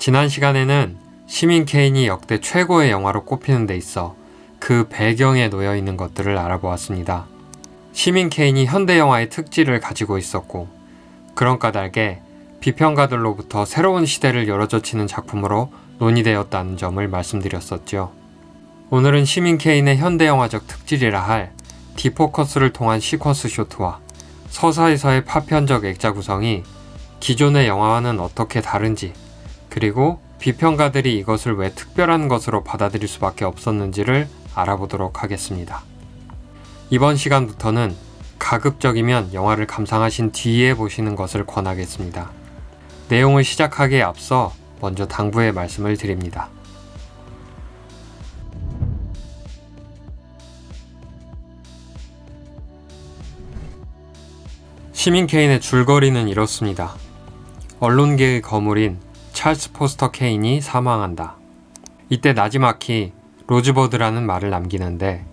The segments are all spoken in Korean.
지난 시간에는 시민 케인이 역대 최고의 영화로 꼽히는 데 있어 그 배경에 놓여 있는 것들을 알아보았습니다. 시민 케인이 현대 영화의 특질을 가지고 있었고 그런 까닭에 비평가들로부터 새로운 시대를 열어젖히는 작품으로 논의되었다는 점을 말씀드렸었죠. 오늘은 시민 케인의 현대 영화적 특질이라 할 디포커스를 통한 시퀀스 쇼트와 서사에서의 파편적 액자 구성이 기존의 영화와는 어떻게 다른지 그리고 비평가들이 이것을 왜 특별한 것으로 받아들일 수밖에 없었는지를 알아보도록 하겠습니다. 이번 시간부터는 가급적이면 영화를 감상하신 뒤에 보시는 것을 권하겠습니다. 내용을 시작하기에 앞서 먼저 당부의 말씀을 드립니다. 시민 케인의 줄거리는 이렇습니다. 언론계의 거물인 찰스 포스터 케인이 사망한다. 이때 나지마키 로즈버드라는 말을 남기는데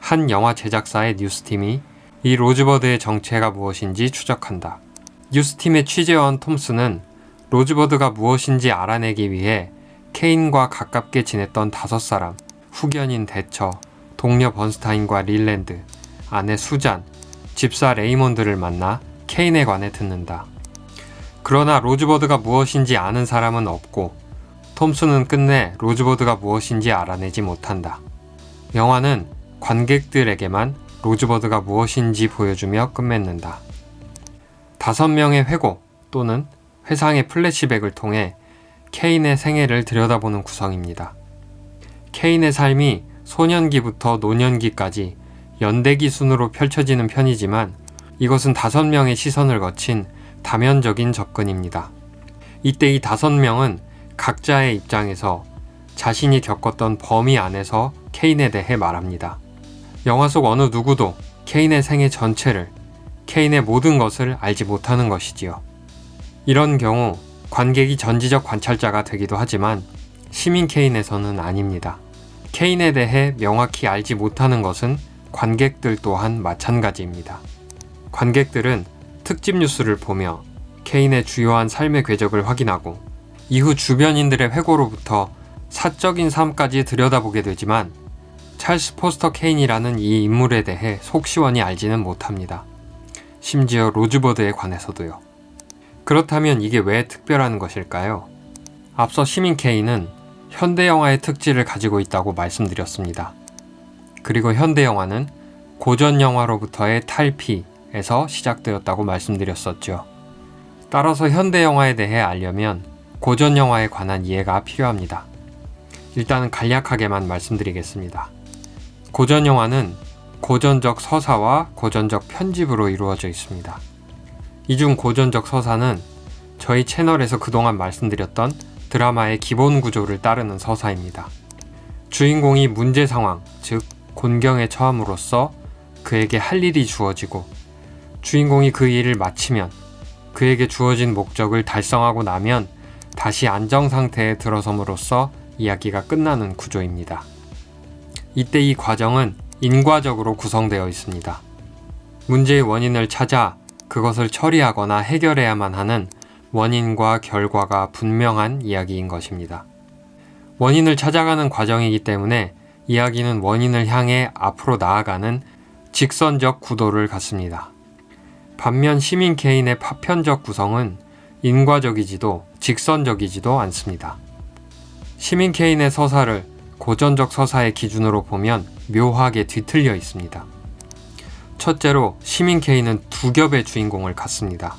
한 영화 제작사의 뉴스팀이 이 로즈버드의 정체가 무엇인지 추적한다. 뉴스팀의 취재원 톰스는 로즈버드가 무엇인지 알아내기 위해 케인과 가깝게 지냈던 다섯 사람, 후견인 대처, 동료 번스타인과 릴랜드, 아내 수잔, 집사 레이몬드를 만나 케인에 관해 듣는다. 그러나 로즈버드가 무엇인지 아는 사람은 없고 톰스는 끝내 로즈버드가 무엇인지 알아내지 못한다. 영화는 관객들에게만 로즈버드가 무엇인지 보여주며 끝맺는다. 다섯 명의 회고 또는 회상의 플래시백을 통해 케인의 생애를 들여다보는 구성입니다. 케인의 삶이 소년기부터 노년기까지 연대기 순으로 펼쳐지는 편이지만 이것은 다섯 명의 시선을 거친 다면적인 접근입니다. 이때 이 다섯 명은 각자의 입장에서 자신이 겪었던 범위 안에서 케인에 대해 말합니다. 영화 속 어느 누구도 케인의 생애 전체를, 케인의 모든 것을 알지 못하는 것이지요. 이런 경우 관객이 전지적 관찰자가 되기도 하지만 시민 케인에서는 아닙니다. 케인에 대해 명확히 알지 못하는 것은 관객들 또한 마찬가지입니다. 관객들은 특집 뉴스를 보며 케인의 주요한 삶의 궤적을 확인하고 이후 주변인들의 회고로부터 사적인 삶까지 들여다보게 되지만 찰스 포스터 케인이라는 이 인물에 대해 속시원히 알지는 못합니다. 심지어 로즈버드에 관해서도요. 그렇다면 이게 왜 특별한 것일까요? 앞서 시민 케인은 현대 영화의 특질을 가지고 있다고 말씀드렸습니다. 그리고 현대 영화는 고전 영화로부터의 탈피 에서 시작되었다고 말씀드렸었죠. 따라서 현대 영화에 대해 알려면 고전 영화에 관한 이해가 필요합니다. 일단은 간략하게만 말씀드리겠습니다. 고전 영화는 고전적 서사와 고전적 편집으로 이루어져 있습니다. 이 중 고전적 서사는 저희 채널에서 그동안 말씀드렸던 드라마의 기본 구조를 따르는 서사입니다. 주인공이 문제 상황, 즉, 곤경에 처함으로써 그에게 할 일이 주어지고 주인공이 그 일을 마치면 그에게 주어진 목적을 달성하고 나면 다시 안정 상태에 들어섬으로써 이야기가 끝나는 구조입니다. 이때 이 과정은 인과적으로 구성되어 있습니다. 문제의 원인을 찾아 그것을 처리하거나 해결해야만 하는 원인과 결과가 분명한 이야기인 것입니다. 원인을 찾아가는 과정이기 때문에 이야기는 원인을 향해 앞으로 나아가는 직선적 구도를 갖습니다. 반면 시민 개인의 파편적 구성은 인과적이지도 직선적이지도 않습니다. 시민 케인의 서사를 고전적 서사의 기준으로 보면 묘하게 뒤틀려 있습니다. 첫째로 시민 케인은 두 겹의 주인공을 갖습니다.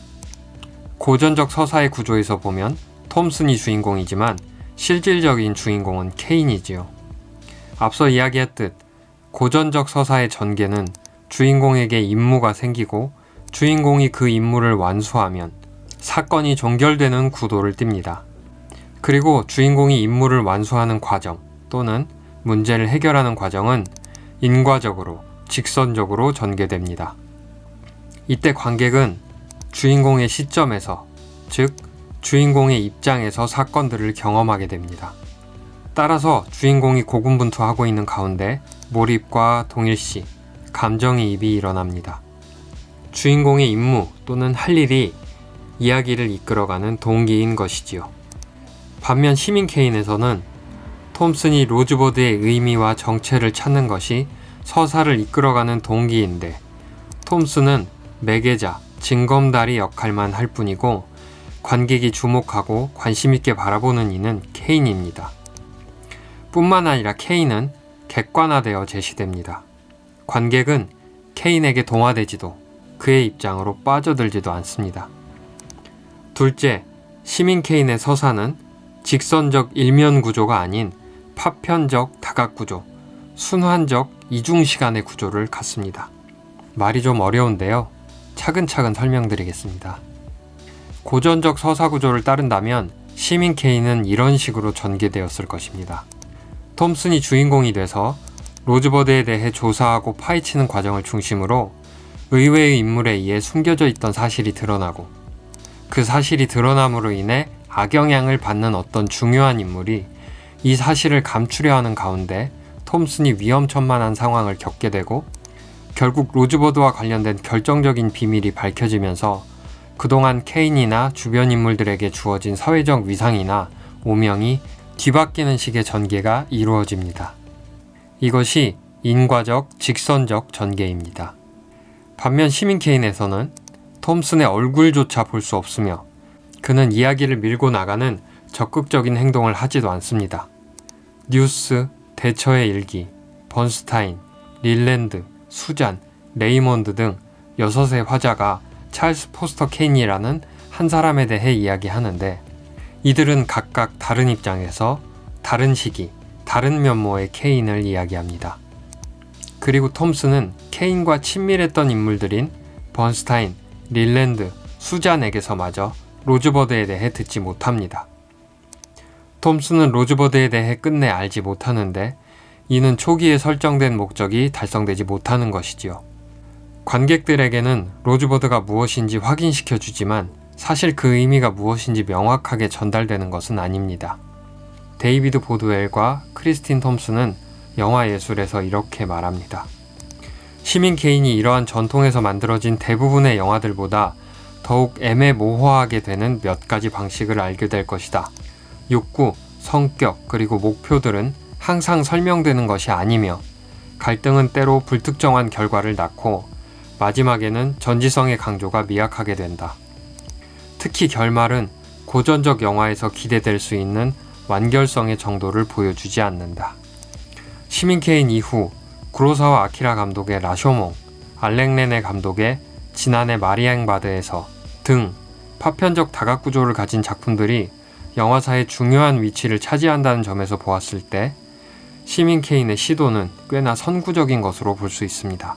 고전적 서사의 구조에서 보면 톰슨이 주인공이지만 실질적인 주인공은 케인이지요. 앞서 이야기했듯 고전적 서사의 전개는 주인공에게 임무가 생기고 주인공이 그 임무를 완수하면 사건이 종결되는 구도를 띱니다. 그리고 주인공이 임무를 완수하는 과정 또는 문제를 해결하는 과정은 인과적으로 직선적으로 전개됩니다. 이때 관객은 주인공의 시점에서, 즉, 주인공의 입장에서 사건들을 경험하게 됩니다. 따라서 주인공이 고군분투하고 있는 가운데 몰입과 동일시, 감정이입이 일어납니다. 주인공의 임무 또는 할 일이 이야기를 이끌어가는 동기인 것이지요. 반면 시민 케인에서는 톰슨이 로즈버드의 의미와 정체를 찾는 것이 서사를 이끌어가는 동기인데 톰슨은 매개자, 징검다리 역할만 할 뿐이고 관객이 주목하고 관심있게 바라보는 이는 케인입니다. 뿐만 아니라 케인은 객관화되어 제시됩니다. 관객은 케인에게 동화되지도 그의 입장으로 빠져들지도 않습니다. 둘째, 시민 케인의 서사는 직선적 일면 구조가 아닌 파편적 다각 구조, 순환적 이중 시간의 구조를 갖습니다. 말이 좀 어려운데요. 차근차근 설명드리겠습니다. 고전적 서사 구조를 따른다면 시민 케인은 이런 식으로 전개되었을 것입니다. 톰슨이 주인공이 돼서 로즈버드에 대해 조사하고 파헤치는 과정을 중심으로 의외의 인물에 의해 숨겨져 있던 사실이 드러나고 그 사실이 드러남으로 인해 악영향을 받는 어떤 중요한 인물이 이 사실을 감추려 하는 가운데 톰슨이 위험천만한 상황을 겪게 되고 결국 로즈버드와 관련된 결정적인 비밀이 밝혀지면서 그동안 케인이나 주변 인물들에게 주어진 사회적 위상이나 오명이 뒤바뀌는 식의 전개가 이루어집니다. 이것이 인과적, 직선적 전개입니다. 반면 시민 케인에서는 톰슨의 얼굴조차 볼 수 없으며 그는 이야기를 밀고 나가는 적극적인 행동을 하지도 않습니다. 뉴스, 대처의 일기, 번스타인, 릴랜드, 수잔, 레이몬드 등 여섯의 화자가 찰스 포스터 케인이라는 한 사람에 대해 이야기하는데 이들은 각각 다른 입장에서 다른 시기, 다른 면모의 케인을 이야기합니다. 그리고 톰슨은 케인과 친밀했던 인물들인 번스타인, 릴랜드, 수잔에게서마저 로즈버드에 대해 듣지 못합니다. 톰슨은 로즈버드에 대해 끝내 알지 못하는데 이는 초기에 설정된 목적이 달성되지 못하는 것이지요. 관객들에게는 로즈버드가 무엇인지 확인시켜 주지만 사실 그 의미가 무엇인지 명확하게 전달되는 것은 아닙니다. 데이비드 보드웰과 크리스틴 톰슨은 영화 예술에서 이렇게 말합니다. 시민 케인이 이러한 전통에서 만들어진 대부분의 영화들보다 더욱 애매모호하게 되는 몇 가지 방식을 알게 될 것이다. 욕구, 성격, 그리고 목표들은 항상 설명되는 것이 아니며 갈등은 때로 불특정한 결과를 낳고 마지막에는 전지성의 강조가 미약하게 된다. 특히 결말은 고전적 영화에서 기대될 수 있는 완결성의 정도를 보여주지 않는다. 시민 케인 이후 구로사와 아키라 감독의 라쇼몽, 알렉레네 감독의 지난해 마리앙바드에서 등 파편적 다각 구조를 가진 작품들이 영화사의 중요한 위치를 차지한다는 점에서 보았을 때 시민 케인의 시도는 꽤나 선구적인 것으로 볼 수 있습니다.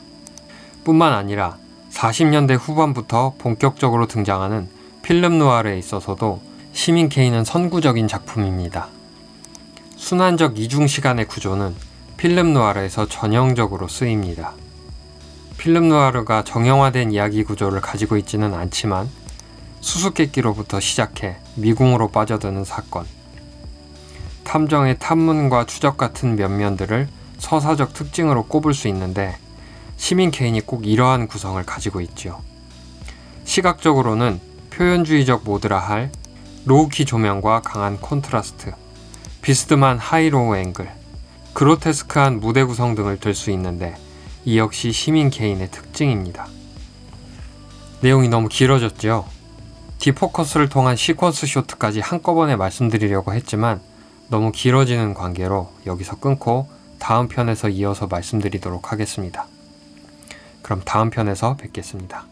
뿐만 아니라 40년대 후반부터 본격적으로 등장하는 필름 누아르에 있어서도 시민 케인은 선구적인 작품입니다. 순환적 이중 시간의 구조는 필름 누아르에서 전형적으로 쓰입니다. 필름 누아르가 정형화된 이야기 구조를 가지고 있지는 않지만 수수께끼로부터 시작해 미궁으로 빠져드는 사건, 탐정의 탐문과 추적 같은 면면들을 서사적 특징으로 꼽을 수 있는데 시민 케인이 꼭 이러한 구성을 가지고 있지요. 시각적으로는 표현주의적 모드라 할 로우키 조명과 강한 콘트라스트, 비스듬한 하이로우 앵글, 그로테스크한 무대 구성 등을 들 수 있는데 이 역시 시민 케인의 특징입니다. 내용이 너무 길어졌죠? 디포커스를 통한 시퀀스 쇼트까지 한꺼번에 말씀드리려고 했지만 너무 길어지는 관계로 여기서 끊고 다음 편에서 이어서 말씀드리도록 하겠습니다. 그럼 다음 편에서 뵙겠습니다.